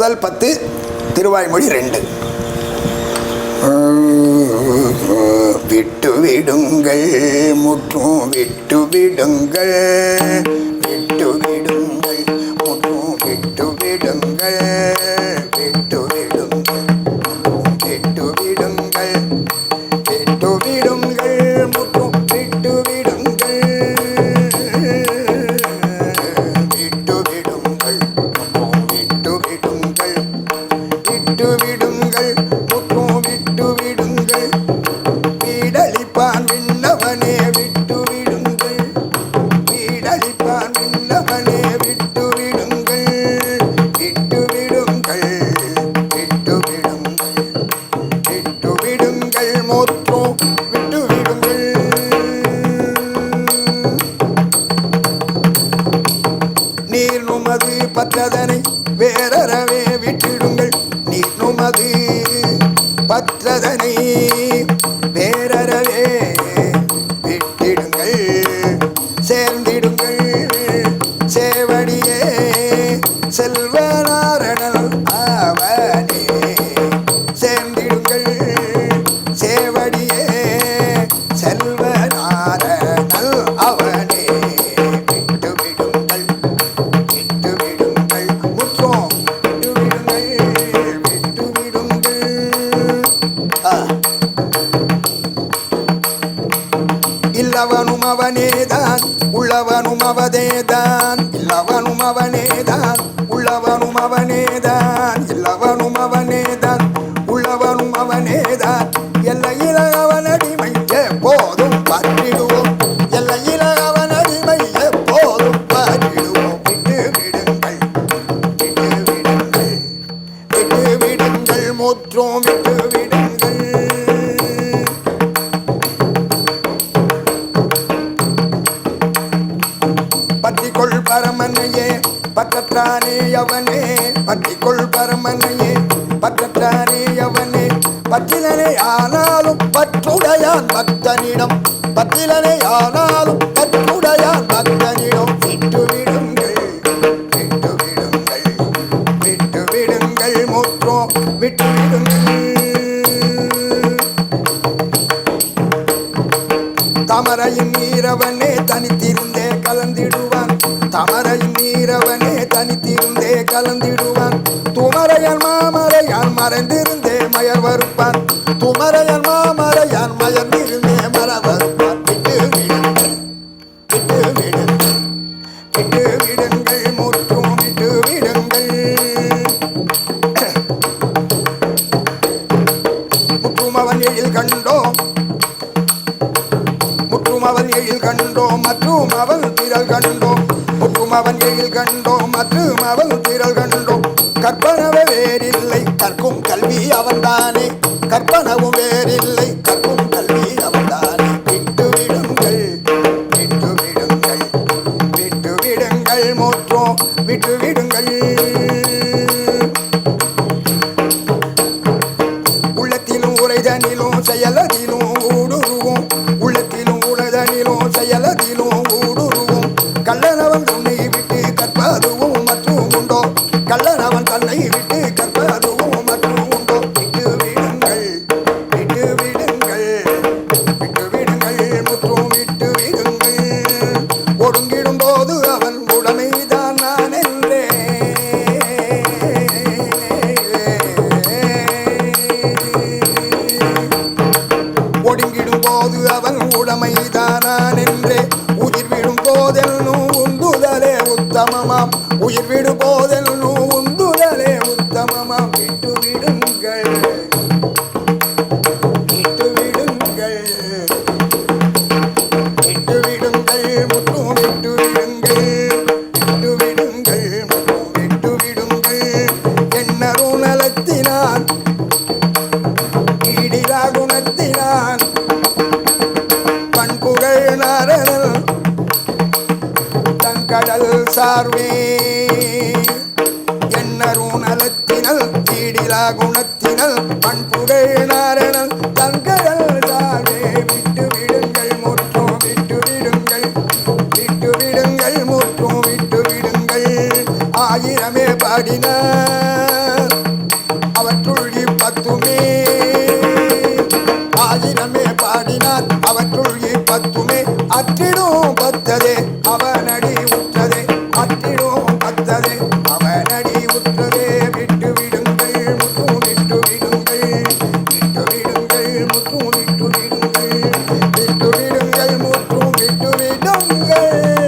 முதல் பத்து திருவாய்மொழி ரெண்டு. விட்டு விடுங்கள் முற்றும் விட்டு விடுங்கள் விட்டு விடுங்கள் நுமது பற்றதனை வேறறவே விட்டிடுங்கள். நீர் நுமது பற்றதனை உள்ளவனும் அவதேதான் இல்லவனும் அவனேதான் உள்ளவனும் அவனேதான் இல்லவனும் அவனேதான் உள்ளவனும் அவனேதான். எல்லையில அவன் அடிமை எப்போதும் பற்றிடுவோம். எல்லையில அவன் அடிமை எப்போதும் பற்றிடுவோம். விட்டு விடுங்கள் விட்டு விடுங்கள் விட்டு விடுங்கள் முற்றும் விட்டு விடுங்கள். பற்றற்றானே அவனே பற்றிக்கொள் பரமனையே பற்றற்றானே அவனே. பற்றிலனே ஆனாலும் பற்றுடையான் பக்தனிடம் பற்றிலனே ஆனாலும் பற்றுடையான் பக்தனிடம். விட்டு விடுங்கள் விட்டு விடுங்கள் விட்டு விடுங்கள் முற்றோம் விட்டு விடுங்கள். தமரையின் நீரவனே தனித்திருந்த வருவான். துமரையன் மாமரையான் மறைந்திருந்தே மயர் வருப்பான் துமரையன் மாமரையான் மயர்ந்திருந்தே மர வருப்பான் விட்டு விடுங்கள் விட்டு விடுங்கள் விட்டு விடுங்கள் முற்றும் விட்டு விடுங்கள். முற்றும் அவன் எழில் கண்டோம். முற்றும் அவன் எழில் கண்டோம் மற்றும் அவன் திரள் கண்டோம். முற்றும் அவன் எழில் கண்டோம் மற்றும் அவன் கற்பனவே வேறில்லை கற்கும் கல்வி அவன்தானே. கற்பனவும் வேறில்லை கற்கும் கல்வி அவன்தானே. விட்டுவிடுங்கள் விடுங்கள் விட்டுவிடுங்கள் விடுங்கள் விட்டு விடுங்கள் விட்டு உயிர் போதெல்லும் உந்துதலே உத்தமமாம். உயிர் தங்கடல் சார்வே எண்ணரும் நலத்தினல் ஈடிலா குணத்தினால் போக